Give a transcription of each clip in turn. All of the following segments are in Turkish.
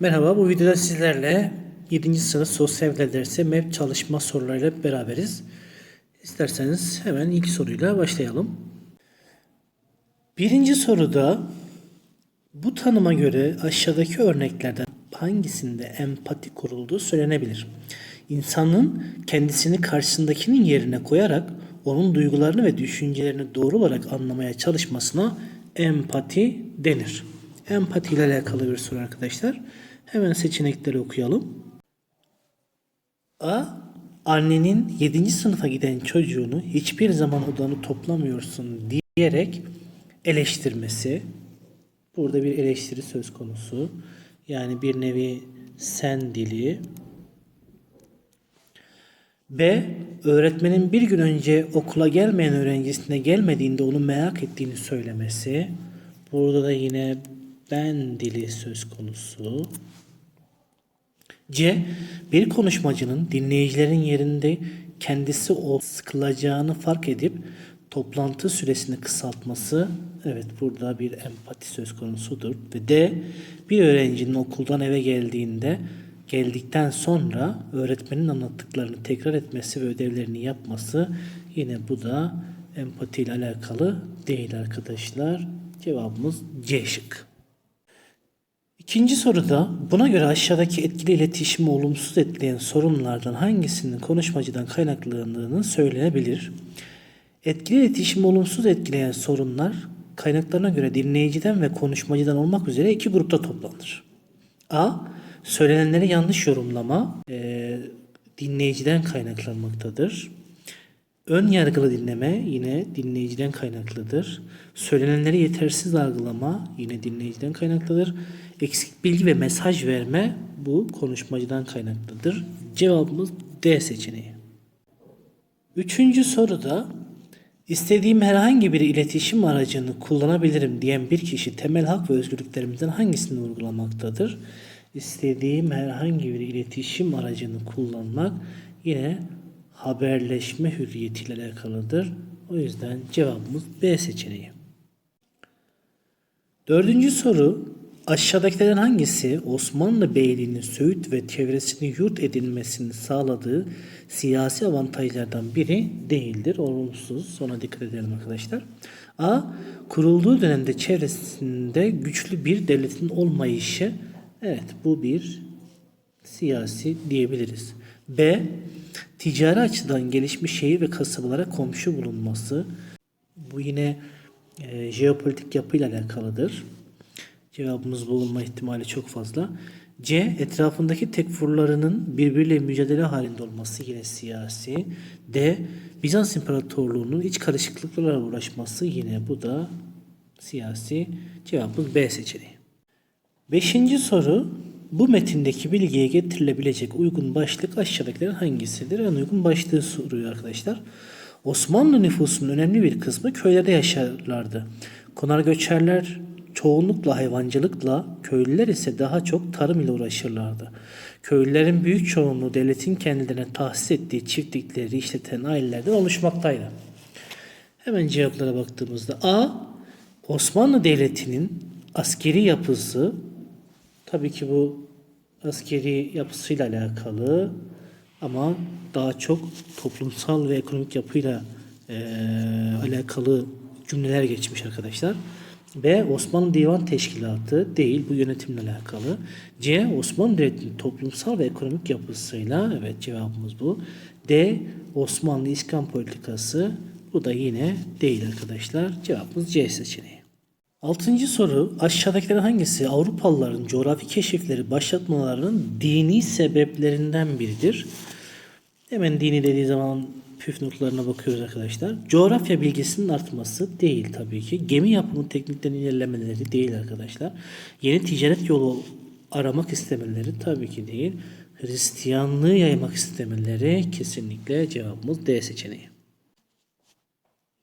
Merhaba, bu videoda sizlerle 7. sınıf sosyal bilgiler dersi MEP çalışma sorularıyla beraberiz. İsterseniz hemen ilk soruyla başlayalım. Birinci soruda bu tanıma göre aşağıdaki örneklerden hangisinde empati kurulduğu söylenebilir? İnsanın kendisini karşısındakinin yerine koyarak onun duygularını ve düşüncelerini doğru olarak anlamaya çalışmasına empati denir. Empati ile alakalı bir soru arkadaşlar. Hemen seçenekleri okuyalım. A. Annenin 7. sınıfa giden çocuğunu hiçbir zaman odanı toplamıyorsun diyerek eleştirmesi. Burada bir eleştiri söz konusu. Yani bir nevi sen dili. B. Öğretmenin bir gün önce okula gelmeyen öğrencisine gelmediğinde onu merak ettiğini söylemesi. Burada da yine ben dili söz konusu. C. Bir konuşmacının dinleyicilerin yerinde kendisi o sıkılacağını fark edip toplantı süresini kısaltması. Evet burada bir empati söz konusudur. Ve D. Bir öğrencinin okuldan eve geldiğinde geldikten sonra öğretmenin anlattıklarını tekrar etmesi ve ödevlerini yapması. Yine bu da empati ile alakalı değil arkadaşlar. Cevabımız C şık. İkinci soruda buna göre aşağıdaki etkili iletişimi olumsuz etkileyen sorunlardan hangisinin konuşmacıdan kaynaklandığını söylenebilir. Etkili iletişimi olumsuz etkileyen sorunlar kaynaklarına göre dinleyiciden ve konuşmacıdan olmak üzere iki grupta toplanır. A. Söylenenleri yanlış yorumlama e, dinleyiciden kaynaklanmaktadır. Ön yargılı dinleme yine dinleyiciden kaynaklıdır. Söylenenleri yetersiz algılama yine dinleyiciden kaynaklıdır. Eksik bilgi ve mesaj verme bu konuşmacıdan kaynaklıdır. Cevabımız D seçeneği. Üçüncü soruda istediğim herhangi bir iletişim aracını kullanabilirim diyen bir kişi temel hak ve özgürlüklerimizden hangisini uygulamaktadır? İstediğim herhangi bir iletişim aracını kullanmak yine haberleşme hürriyetiyle alakalıdır. O yüzden cevabımız B seçeneği. Dördüncü soru aşağıdakilerden hangisi Osmanlı Beyliği'nin Söğüt ve çevresini yurt edinmesini sağladığı siyasi avantajlardan biri değildir. Olumsuz. Sonra dikkat edelim arkadaşlar. A. Kurulduğu dönemde çevresinde güçlü bir devletin olmayışı. Evet bu bir siyasi diyebiliriz. B. Ticari açıdan gelişmiş şehir ve kasabalara komşu bulunması. Bu yine e, jeopolitik yapıyla alakalıdır. Cevabımız bu olma ihtimali çok fazla. C. Etrafındaki tekfurlarının birbiriyle mücadele halinde olması yine siyasi. D. Bizans İmparatorluğu'nun iç karışıklıklarla uğraşması yine bu da siyasi. Cevabımız B seçeneği. Beşinci soru. Bu metindeki bilgiye getirilebilecek uygun başlık aşağıdakilerin hangisidir? En uygun başlığı soruyor arkadaşlar. Osmanlı nüfusunun önemli bir kısmı köylerde yaşarlardı. Konar göçerler çoğunlukla hayvancılıkla, köylüler ise daha çok tarım ile uğraşırlardı. Köylülerin büyük çoğunluğu devletin kendilerine tahsis ettiği çiftlikleri işleten ailelerden oluşmaktaydı. Hemen cevaplara baktığımızda A. Osmanlı Devleti'nin askeri yapısı tabii ki bu askeri yapısıyla alakalı ama daha çok toplumsal ve ekonomik yapıyla eee, alakalı cümleler geçmiş arkadaşlar. B. Osmanlı Divan Teşkilatı değil bu yönetimle alakalı. C. Osmanlı Devleti'nin toplumsal ve ekonomik yapısıyla evet cevabımız bu. D. Osmanlı İskan politikası bu da yine değil arkadaşlar. Cevabımız C seçeneği. Altıncı soru aşağıdakilerin hangisi Avrupalıların coğrafi keşifleri başlatmalarının dini sebeplerinden biridir? Hemen dini dediği zaman püf noktalarına bakıyoruz arkadaşlar. Coğrafya bilgisinin artması değil tabii ki. Gemi yapımı tekniklerinin ilerlemeleri değil arkadaşlar. Yeni ticaret yolu aramak istemeleri tabii ki değil. Hristiyanlığı yaymak istemeleri kesinlikle cevabımız D seçeneği.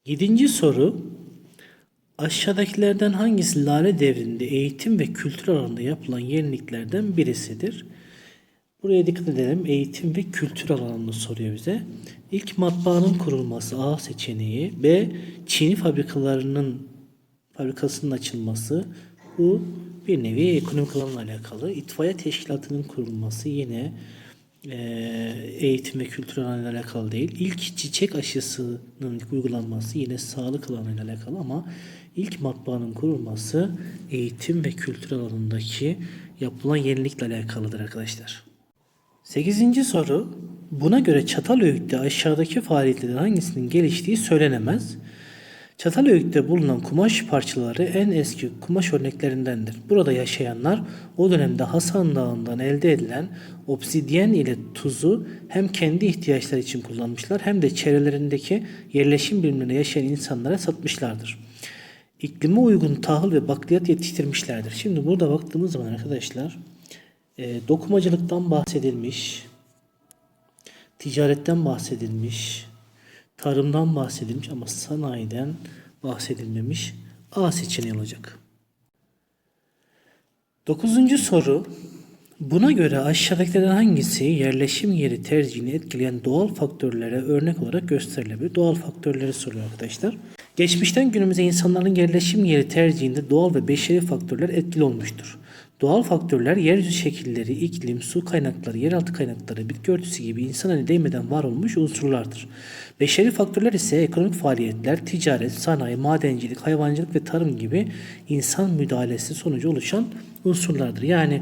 Yedinci soru. Aşağıdakilerden hangisi Lale devrinde eğitim ve kültür alanında yapılan yeniliklerden birisidir? Buraya dikkat edelim. Eğitim ve kültür alanını soruyor bize. İlk matbaanın kurulması A seçeneği. B. Çini fabrikalarının fabrikasının açılması. Bu bir nevi ekonomik alanla alakalı. İtfaiye teşkilatının kurulması yine e, eğitim ve kültür alanıyla alakalı değil. İlk çiçek aşısının uygulanması yine sağlık alanıyla alakalı ama ilk matbaanın kurulması eğitim ve kültür alanındaki yapılan yenilikle alakalıdır arkadaşlar. Sekizinci soru. Buna göre Çatalhöyük'te aşağıdaki faaliyetlerden hangisinin geliştiği söylenemez. Çatalhöyük'te bulunan kumaş parçaları en eski kumaş örneklerindendir. Burada yaşayanlar o dönemde Hasan Dağı'ndan elde edilen obsidyen ile tuzu hem kendi ihtiyaçları için kullanmışlar hem de çevrelerindeki yerleşim birimlerinde yaşayan insanlara satmışlardır. İklime uygun tahıl ve bakliyat yetiştirmişlerdir. Şimdi burada baktığımız zaman arkadaşlar e, dokumacılıktan bahsedilmiş, ticaretten bahsedilmiş, tarımdan bahsedilmiş ama sanayiden bahsedilmemiş. A seçeneği olacak. Dokuzuncu soru. Buna göre aşağıdakilerden hangisi yerleşim yeri tercihini etkileyen doğal faktörlere örnek olarak gösterilebilir? Doğal faktörleri soruyor arkadaşlar. Geçmişten günümüze insanların yerleşim yeri tercihinde doğal ve beşeri faktörler etkili olmuştur. Doğal faktörler yeryüzü şekilleri, iklim, su kaynakları, yeraltı kaynakları, bitki örtüsü gibi insan eli değmeden var olmuş unsurlardır. Beşeri faktörler ise ekonomik faaliyetler, ticaret, sanayi, madencilik, hayvancılık ve tarım gibi insan müdahalesi sonucu oluşan unsurlardır. Yani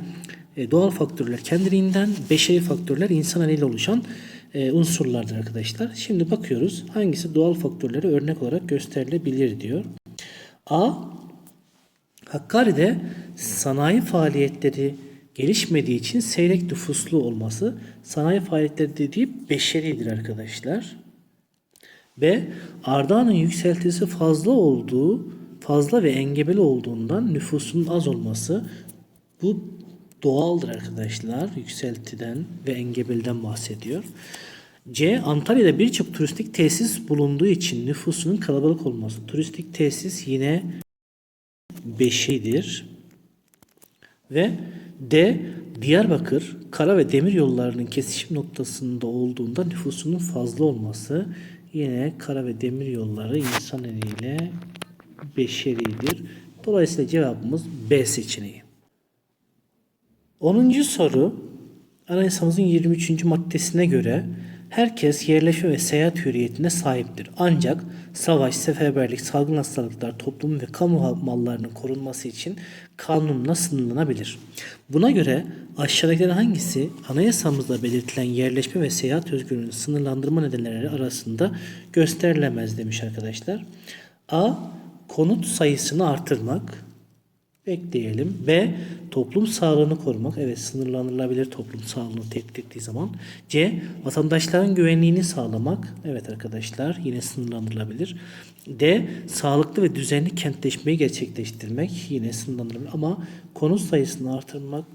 e, doğal faktörler kendiliğinden, beşeri faktörler insan eliyle oluşan e, unsurlardır arkadaşlar. Şimdi bakıyoruz hangisi doğal faktörleri örnek olarak gösterilebilir diyor. A. Hakkari'de sanayi faaliyetleri gelişmediği için seyrek nüfuslu olması sanayi faaliyetleri dediği beşeridir arkadaşlar. B. Ardahan'ın yükseltisi fazla olduğu, fazla ve engebeli olduğundan nüfusun az olması bu doğaldır arkadaşlar. Yükseltiden ve engebeliden bahsediyor. C. Antalya'da birçok turistik tesis bulunduğu için nüfusunun kalabalık olması. Turistik tesis yine beşidir. Ve D. Diyarbakır kara ve demir yollarının kesişim noktasında olduğunda nüfusunun fazla olması. Yine kara ve demir yolları insan eliyle beşeridir. Dolayısıyla cevabımız B seçeneği. 10. soru Anayasamızın 23. maddesine göre herkes yerleşme ve seyahat hürriyetine sahiptir. Ancak savaş, seferberlik, salgın hastalıklar, toplum ve kamu mallarının korunması için kanunla sınırlanabilir. Buna göre aşağıdakilerden hangisi anayasamızda belirtilen yerleşme ve seyahat özgürlüğünü sınırlandırma nedenleri arasında gösterilemez demiş arkadaşlar. A. Konut sayısını artırmak. Bekleyelim. B. Toplum sağlığını korumak. Evet sınırlandırılabilir toplum sağlığını tehdit ettiği zaman. C. Vatandaşların güvenliğini sağlamak. Evet arkadaşlar yine sınırlandırılabilir. D. Sağlıklı ve düzenli kentleşmeyi gerçekleştirmek. Yine sınırlandırılabilir. Ama konut sayısını artırmak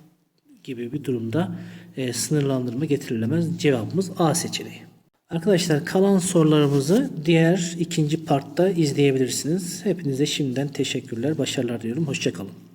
gibi bir durumda e, sınırlandırma getirilemez. Cevabımız A seçeneği. Arkadaşlar kalan sorularımızı diğer ikinci partta izleyebilirsiniz. Hepinize şimdiden teşekkürler, başarılar diliyorum. Hoşçakalın.